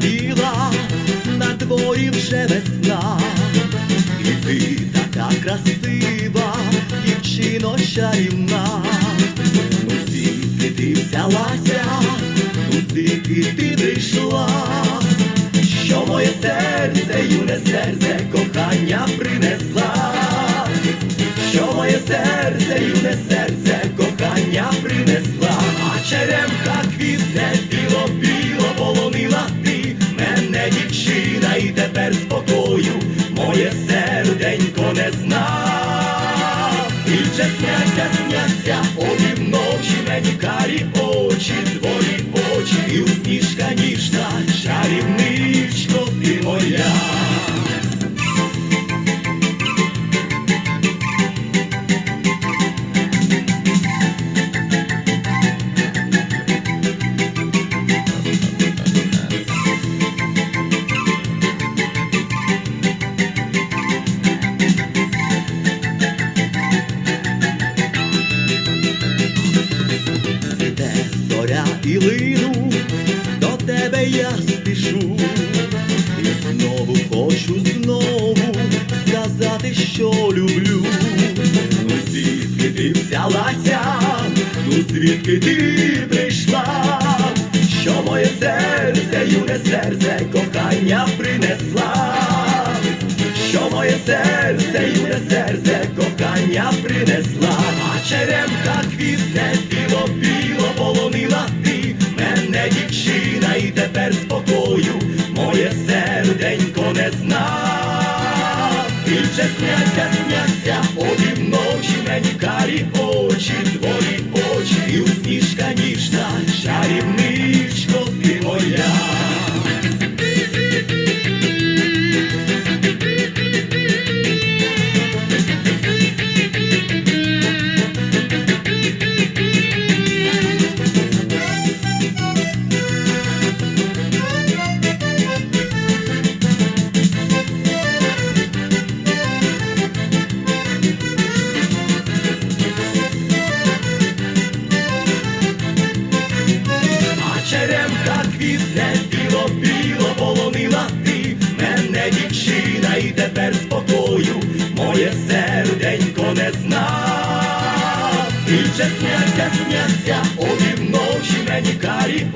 біла, на дворі вже весна, і ти така красива, дівчино чарівна. Ну звідки ти взялася, ну звідки ти прийшла, що моє серце, юне серце, кохання принесла, що моє серце, юне серце, Більше сняться, сняться, обі ночі мені зоря до тебе я спішу, і знову хочу знову сказати, що люблю. Ну звідки ти взялася, ну звідки ти прийшла, що моє серце, юне серце, кохання принесла, що моє серце, юне серце, тепер спокою моє серденько не зна. Більше сняться, сняться, обі ночі мені карі очі, твої очі, і усмішка ніжна, чарівничко тепер спокою моє серденько не зна. Більше сняться, сняться, обі ночі мені карі